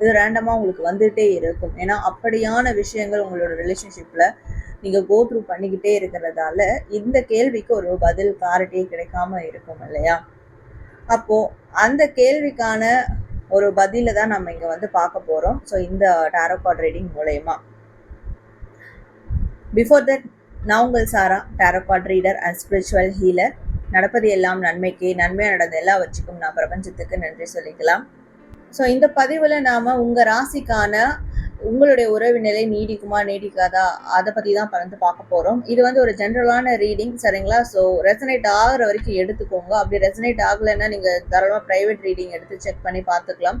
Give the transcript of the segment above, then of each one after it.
இது ரேண்டமா உங்களுக்கு வந்துகிட்டே இருக்கும். ஏன்னா அப்படியான விஷயங்கள் உங்களோட ரிலேஷன்ஷிப்ல நீங்க கோ த்ரூ பண்ணிக்கிட்டே இருக்கிறதால இந்த கேள்விக்கு ஒரு பதில் கிளாரிட்டியே கிடைக்காம இருக்கும் இல்லையா? அப்போ அந்த கேள்விக்கான ஒரு பதில தான் நம்ம இங்க வந்து பார்க்க போறோம். ஸோ இந்த டேரோ கார்ட் ரீடிங் மூலயமா. பிஃபோர் தட் நான் உங்கள் Sara tarot card reader and spiritual healer நடப்பது எல்லாம் நன்மைக்கு. நன்மையாக நடந்த எல்லாவற்றுக்கும் நான் பிரபஞ்சத்துக்கு நன்றி சொல்லிக்கலாம். ஸோ இந்த பதிவில் நாம் உங்கள் ராசிக்கான உங்களுடைய உறவு நிலை நீடிக்குமா நீடிக்காதா? அதை பற்றி தான் வந்து பார்க்க போகிறோம் இது வந்து ஒரு ஜென்ரலான ரீடிங் சரிங்களா? ஸோ ரெசனேட் ஆகிற வரைக்கும் எடுத்துக்கோங்க. அப்படி ரெசனேட் ஆகலைன்னா நீங்கள் தாராளமாக ப்ரைவேட் ரீடிங் எடுத்து செக் பண்ணி பார்த்துக்கலாம்.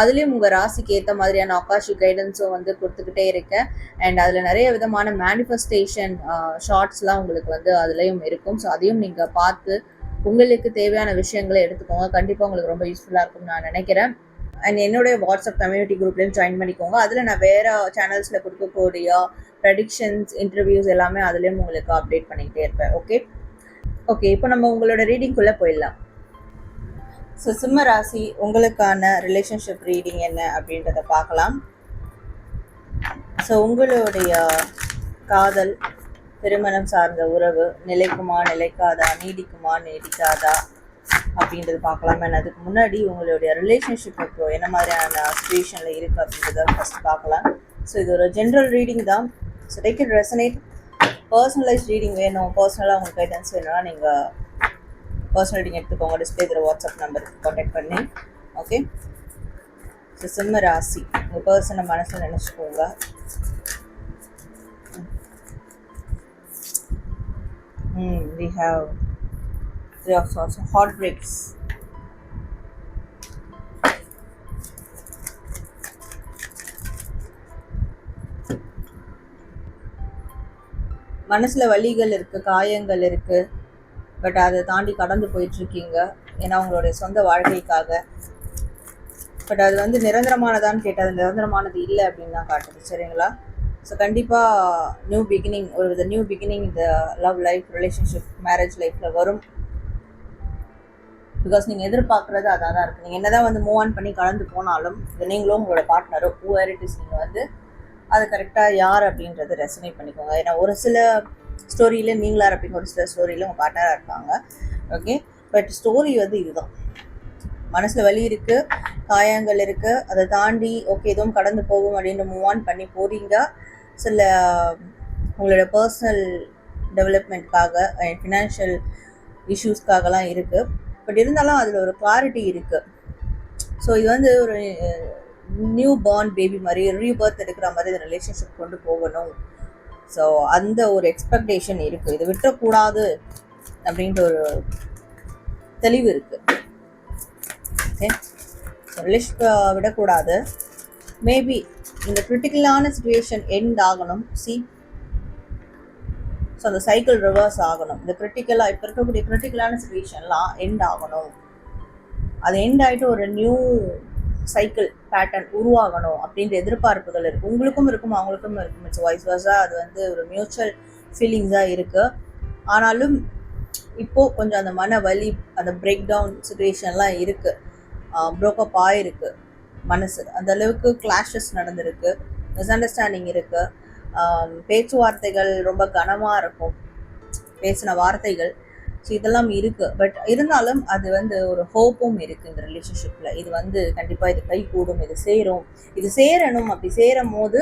அதுலேயும் உங்கள் ராசிக்கு ஏற்ற மாதிரியான ஆகாஷி கைடன்ஸும் வந்து கொடுத்துக்கிட்டே இருக்கேன் அண்ட் அதில் நிறைய விதமான மேனிஃபெஸ்டேஷன் ஷார்ட்ஸ்லாம் உங்களுக்கு வந்து அதுலேயும் இருக்கும். ஸோ அதையும் நீங்கள் பார்த்து உங்களுக்கு தேவையான விஷயங்களை எடுத்துக்கோங்க. கண்டிப்பாக உங்களுக்கு ரொம்ப யூஸ்ஃபுல்லாக இருக்கும்னு நான் நினைக்கிறேன். அண்ட் என்னுடைய வாட்ஸ்அப் கம்யூனிட்டி குரூப்லேயும் ஜாயின் பண்ணிக்கோங்க. அதில் நான் வேறு சேனல்ஸில் கொடுக்கக்கூடிய ப்ரெடிக்ஷன்ஸ் இன்டர்வியூஸ் எல்லாமே அதுலேயும் உங்களுக்கு அப்டேட் பண்ணிக்கிட்டே இருப்பேன். ஓகே ஓகே இப்போ நம்ம உங்களோட ரீடிங்குள்ளே போயிடலாம். ஸோ சிம்ம ராசி உங்களுக்கான ரிலேஷன்ஷிப் ரீடிங் என்ன அப்படின்றத பார்க்கலாம். ஸோ உங்களுடைய காதல் திருமணம் சார்ந்த உறவு நிலைக்குமா நிலைக்காதா நீடிக்குமா நீடிக்காதா அப்படின்றது பார்க்கலாம். அண்ட் அதுக்கு முன்னாடி உங்களுடைய ரிலேஷன்ஷிப் இப்போ என்ன மாதிரியான சுச்சுவேஷனில் இருக்குது அப்படின்றத ஃபஸ்ட் பார்க்கலாம். ஸோ இது ஒரு ஜென்ரல் ரீடிங் தான். So take it resonate personalise reading வேணும். பர்சனலாக உங்களுக்கு கைடன்ஸ் வேணும்னா நீங்கள் பர்சனல் ரீடிங் எடுத்துக்கோங்க. டிஸ்பிளே தர வாட்ஸ்அப் நம்பருக்கு காண்டாக்ட் பண்ணி. ஓகே ஸோ சிம்ம ராசி. உங்கள் பர்சனை மனசில் நினச்சிக்கோங்க. Hmm we have three of சாஸ் ஹார்ட் பிரேக்ஸ் மனசில் வலிகள் இருக்குது காயங்கள் இருக்குது பட் அதை தாண்டி கடந்து போயிட்டுருக்கீங்க. ஏன்னா உங்களுடைய சொந்த வாழ்க்கைக்காக. பட் அது வந்து நிரந்தரமானதான்னு கேட்டால் அது நிரந்தரமானது இல்லை அப்படின்னு தான் காட்டுது. சரிங்களா? ஸோ கண்டிப்பாக நியூ பிகினிங் ஒரு வித நியூ பிகினிங் இந்த லவ் லைஃப் ரிலேஷன்ஷிப் மேரேஜ் லைஃப்பில் வரும். பிகாஸ் நீங்கள் எதிர்பார்க்குறது அதாக தான் இருக்குது நீங்கள் என்ன தான் வந்து மூவ் ஆன் பண்ணி கலந்து போனாலும் இது நீங்களும் உங்களோட பார்ட்னரும் ஹூஆர் இட் இஸ் நீங்கள் வந்து அது கரெக்டாக யார் அப்படின்றத ரெசனேட் பண்ணிக்கோங்க. ஏன்னா ஒரு சில ஸ்டோரியில் நீங்களா இருப்பீங்க. ஒரு சில ஸ்டோரியில் உங்கள் பார்ட்னராக இருப்பாங்க. ஓகே பட் ஸ்டோரி வந்து இதுதான். மனசில் வலி இருக்குது காயங்கள் இருக்குது அதை தாண்டி ஓகே எதுவும் கடந்து போகும் அப்படின்னு மூவ் ஆன் பண்ணி போகிறீங்க சில உங்களோட பர்சனல் டெவலப்மெண்ட்காக ஃபினான்ஷியல் இஷ்யூஸ்க்காகலாம் இருக்குது பட் இருந்தாலும் அதில் ஒரு கிளாரிட்டி இருக்குது ஸோ இது வந்து ஒரு நியூ பார்ன் பேபி மாதிரி ரீபர்த் எடுக்கிற மாதிரி இந்த ரிலேஷன்ஷிப் கொண்டு போகணும். ஸோ அந்த ஒரு எக்ஸ்பெக்டேஷன் இருக்குது இதை விட்டுறக்கூடாது அப்படின்ற ஒரு தெளிவு இருக்குது ஓகே ஸோ விடக்கூடாது. மேபி இந்த கிரிட்டிக்கலான சுச்சுவேஷன் எண்ட் ஆகணும். சி ஸோ அந்த சைக்கிள் ரிவர்ஸ் ஆகணும். இந்த கிரிட்டிக்கலாக இப்போ இருக்கக்கூடிய கிரிட்டிக்கலான சுச்சுவேஷன்லாம் எண்ட் ஆகணும். அது எண்ட் ஆகிட்டு ஒரு நியூ சைக்கிள் பேட்டர்ன் உருவாகணும் அப்படின்ற எதிர்பார்ப்புகள் இருக்குது உங்களுக்கும் இருக்கும் அவங்களுக்கும் இருக்கும். இட்ஸ் வாய்ஸ் வாய்ஸாக அது வந்து ஒரு மியூச்சுவல் ஃபீலிங்ஸாக இருக்குது ஆனாலும் இப்போது கொஞ்சம் அந்த மன வலி அந்த பிரேக் டவுன் சுச்சுவேஷன்லாம் இருக்குது ப்ரோக்கப் ஆகிருக்கு மனசு. அந்த அளவுக்கு கிளாஷஸ் நடந்திருக்கு. மிஸ் அண்டர்ஸ்டாண்டிங் இருக்குது பேச்சுவார்த்தைகள் ரொம்ப கனமாக இருக்கும். பேசின வார்த்தைகள். ஸோ இதெல்லாம் இருக்கு. பட் இருந்தாலும் அது வந்து ஒரு ஹோப்பும் இருக்கு இந்த ரிலேஷன்ஷிப்ல இது வந்து கண்டிப்பா இது கை கூடும் இது சேரும். இது சேரணும். அப்படி சேரும் போது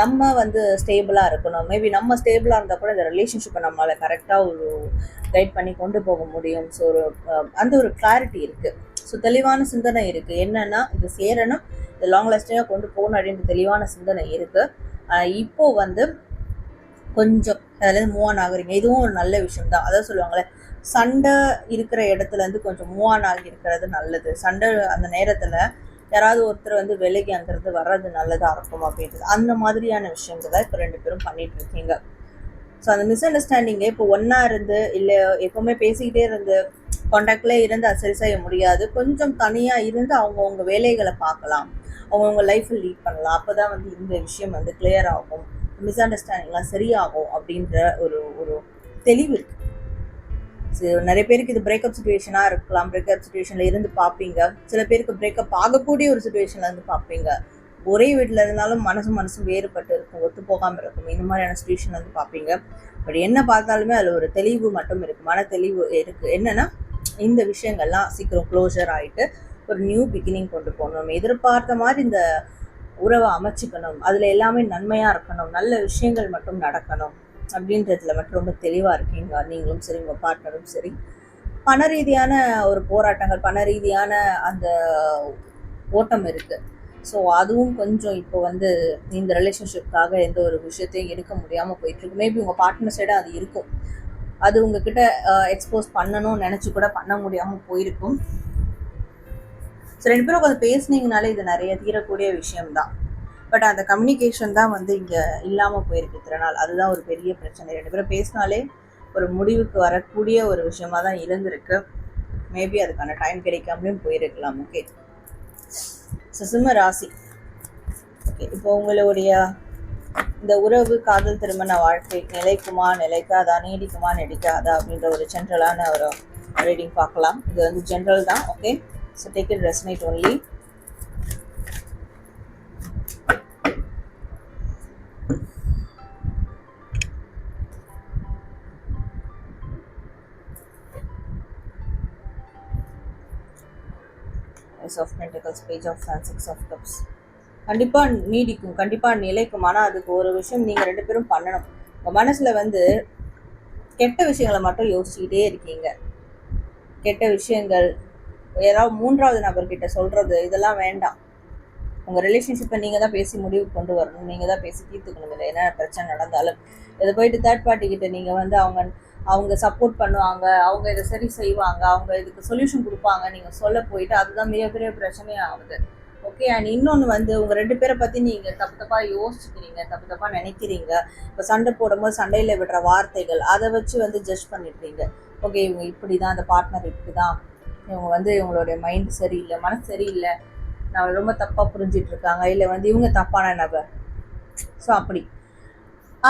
நம்ம வந்து ஸ்டேபிளா இருக்கணும். மேபி நம்ம ஸ்டேபிளா இருந்தா கூட இந்த ரிலேஷன்ஷிப்பை நம்மளால கரெக்டா ஒரு கைட் பண்ணி கொண்டு போக முடியும். ஸோ ஒரு அந்த ஒரு கிளாரிட்டி இருக்கு. ஸோ தெளிவான சிந்தனை இருக்கு. என்னன்னா இது சேரணும். இது லாங் லாஸ்டிங்காக கொண்டு போகணும் அப்படின்ற தெளிவான சிந்தனை இருக்கு. இப்போது இப்போ வந்து கொஞ்சம் அதுலேருந்து மூவ் ஆன் ஆகுறீங்க. இதுவும் ஒரு நல்ல விஷயம் தான் அதான் சொல்லுவாங்களே சண்டை இருக்கிற இடத்துல இருந்து கொஞ்சம் மூவ் ஆன் ஆகி இருக்கிறது நல்லது. சண்டை அந்த நேரத்தில் யாராவது ஒருத்தர் வந்து விலகி அங்கிருந்து வர்றது நல்லதாக இருக்கும் அப்படின்றது. அந்த மாதிரியான விஷயங்களை இப்போ ரெண்டு பேரும் பண்ணிட்டு இருக்கீங்க. ஸோ அந்த மிஸ் அண்டர்ஸ்டாண்டிங்கை இப்போ ஒன்றா இருந்து இல்லை எப்போவுமே பேசிக்கிட்டே இருந்து காண்டாக்ட்ல இருந்து அது சரி செய்ய முடியாது. கொஞ்சம் தனியாக இருந்து அவங்கவுங்க வேலைகளை பார்க்கலாம். அவங்கவுங்க லைஃப்பை லீட் பண்ணலாம். அப்போ தான் வந்து இந்த விஷயம் வந்து கிளியர் ஆகும். மிஸ் அண்டர்ஸ்டாண்டிங்லாம் சரியாகும் அப்படின்ற ஒரு ஒரு தெளிவு இருக்குது நிறைய பேருக்கு இது பிரேக்கப் சுச்சுவேஷனாக இருக்கலாம். பிரேக்கப் சுச்சுவேஷனில் இருந்து பார்ப்பீங்க சில பேருக்கு பிரேக்கப் ஆகக்கூடிய ஒரு சுச்சுவேஷனில் இருந்து பார்ப்பீங்க ஒரே வீட்டில் இருந்தாலும் மனசும் மனசும் வேறுபட்டு இருக்கும். ஒத்து போகாமல் இருக்கும். இந்த மாதிரியான சுச்சுவேஷன் வந்து பார்ப்பீங்க பட் என்ன பார்த்தாலுமே அதில் ஒரு தெளிவு மட்டும் இருக்குது மன தெளிவு இருக்கு. என்னன்னா இந்த விஷயங்கள்லாம் சீக்கிரம் க்ளோஸர் ஆயிட்டு ஒரு நியூ பிகினிங் கொண்டு போகணும். நம்ம எதிர்பார்த்த மாதிரி இந்த உறவை அமைச்சுக்கணும். அதில் எல்லாமே நன்மையாக இருக்கணும். நல்ல விஷயங்கள் மட்டும் நடக்கணும். அப்படின்றதுல மட்டும் ரொம்ப தெளிவாக இருக்கீங்க நீங்களும் சரி உங்கள் பார்ட்னரும் சரி. பண ரீதியான ஒரு போராட்டங்கள் பண ரீதியான அந்த ஓட்டம் இருக்குது ஸோ அதுவும் கொஞ்சம் இப்போ வந்து இந்த ரிலேஷன்ஷிப்காக எந்த ஒரு விஷயத்தையும் எடுக்க முடியாமல் போயிட்டுருக்கு. மேபி உங்கள் பார்ட்னர் சைடு அது இருக்கும். அது உங்ககிட்ட எக்ஸ்போஸ் பண்ணணும்னு நினச்சி கூட பண்ண முடியாமல் போயிருக்கும். ஸோ ரெண்டு பேரும் கொஞ்சம் பேசுனீங்கனாலே இது நிறைய தீரக்கூடிய விஷயம்தான். பட் அந்த கம்யூனிகேஷன் தான் வந்து இங்கே இல்லாமல் போயிருக்கு இத்தனை நாள். அதுதான் ஒரு பெரிய பிரச்சனை. ரெண்டு பேரும் பேசினாலே ஒரு முடிவுக்கு வரக்கூடிய ஒரு விஷயமா தான் இருந்திருக்கு. மேபி அதுக்கான டைம் கிடைக்காமலேயும் போயிருக்கலாம். ஓகே ஸோ சிம்ம ராசி. ஓகே இப்போ உங்களுடைய இந்த உறவு காதல் திருமண வாழ்க்கை நிலைக்குமா நிலைக்காதா நீடிக்குமா நடிக்காதா அப்படின்ற ஒரு ஜென்ரலான ஒரு ரீடிங் பார்க்கலாம். இது வந்து ஜென்ரல் தான். Okay so take it resonate only Ace of pentacles page of Fans, of of கண்டிப்பாக நீடிக்கும் கண்டிப்பாக நிலைக்கும். ஆனால் அதுக்கு ஒரு விஷயம் நீங்கள் ரெண்டு பேரும் பண்ணணும். உங்கள் மனசில் வந்து கெட்ட விஷயங்களை மட்டும் யோசிச்சுக்கிட்டே இருக்கீங்க. கெட்ட விஷயங்கள் யாராவது மூன்றாவது நபர்கிட்ட சொல்கிறது இதெல்லாம் வேண்டாம். உங்கள் ரிலேஷன்ஷிப்பை நீங்கள் தான் பேசி முடிவு கொண்டு வரணும். நீங்கள் தான் பேசி தீர்த்துக்கணும். இல்லை என்ன பிரச்சனை நடந்தாலும். இதை போயிட்டு தேர்ட் பார்ட்டி கிட்ட நீங்கள் வந்து அவங்க அவங்க சப்போர்ட் பண்ணுவாங்க அவங்க இதை சரி செய்வாங்க அவங்க இதுக்கு சொல்யூஷன் கொடுப்பாங்க நீங்கள் சொல்ல போயிட்டு அதுதான் மிகப்பெரிய பிரச்சனையே ஆகுது ஓகே அண்ட் இன்னொன்று வந்து உங்கள் ரெண்டு பேரை பற்றி நீங்கள் தப்பு தப்பாக யோசிக்கிறீங்க தப்பு தப்பாக நினைக்கிறீங்க. இப்போ சண்டை போடும்போது சண்டையில் விடுற வார்த்தைகள் அதை வச்சு வந்து ஜட்ஜ் பண்ணிடுறீங்க. ஓகே இவங்க இப்படி தான் அந்த பார்ட்னர் இப்படி தான் இவங்க வந்து இவங்களுடைய மைண்ட் சரியில்லை மனசு சரியில்லை. நான் ரொம்ப தப்பாக புரிஞ்சிட்ருக்காங்க இல்லை வந்து இவங்க தப்பான நபர். ஸோ அப்படி.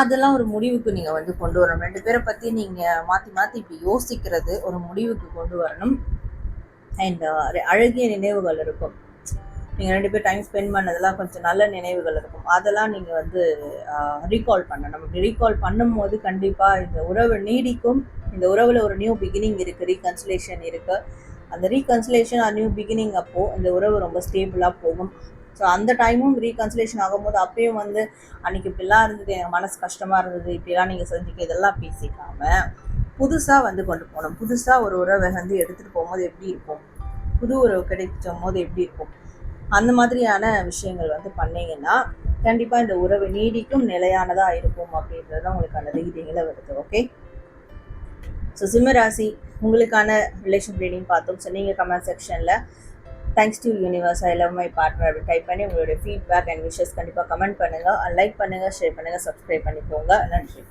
அதெல்லாம் ஒரு முடிவுக்கு நீங்கள் வந்து கொண்டு வரணும். ரெண்டு பேரை பற்றி நீங்கள் மாற்றி மாற்றி இப்படி யோசிக்கிறது ஒரு முடிவுக்கு கொண்டு வரணும். அண்ட் அழகிய நினைவுகள் இருக்கும். நீங்கள் ரெண்டு பேர் டைம் ஸ்பெண்ட் பண்ணதெல்லாம் கொஞ்சம் நல்ல நினைவுகள் இருக்கும். அதெல்லாம் நீங்கள் வந்து ரீகால் பண்ணணும். அப்படி ரீகால் பண்ணும்போது கண்டிப்பாக இந்த உறவு நீடிக்கும். இந்த உறவில் ஒரு நியூ பிகினிங் இருக்குது ரீகன்சிலேஷன் இருக்குது அந்த ரீகன்சிலேஷன் ஆர் நியூ பிகினிங் அப்போது இந்த உறவு ரொம்ப ஸ்டேபிளாக போகும். ஸோ அந்த டைமும் ரீகன்சிலேஷன் ஆகும்போது அப்பயும் வந்து அன்னைக்கு இப்படிலாம் இருந்தது எனக்கு மனசு கஷ்டமாக இருந்தது இப்படிலாம் நீங்கள் செஞ்சுக்க இதெல்லாம் பேசிக்காம புதுசாக வந்து கொண்டு போகணும். புதுசாக ஒரு உறவை வந்து எடுத்துகிட்டு போகும்போது எப்படி இருக்கும்? புது உறவு கிடைக்கும் போது எப்படி இருக்கும்? அந்த மாதிரியான விஷயங்கள் வந்து பண்ணீங்கன்னா கண்டிப்பாக இந்த உறவு நீடிக்கும் நிலையானதாக இருக்கும் அப்படின்றது தான் உங்களுக்கான ரீதிங்களை வருது ஓகே ஸோ சிம்மராசி உங்களுக்கான ரிலேஷன் ரீடிங் பார்த்தோம். ஸோ நீங்கள் கமெண்ட் செக்ஷனில் thanks to universe I love my partner அப்படி டைப் பண்ணி உங்களுடைய ஃபீட்பேக் அண்ட் விஷஸ் கண்டிப்பாக கமெண்ட் பண்ணுங்கள் லைக் பண்ணுங்கள் ஷேர் பண்ணுங்கள் சப்ஸ்கிரைப் பண்ணிக்கோங்க. நன்றி.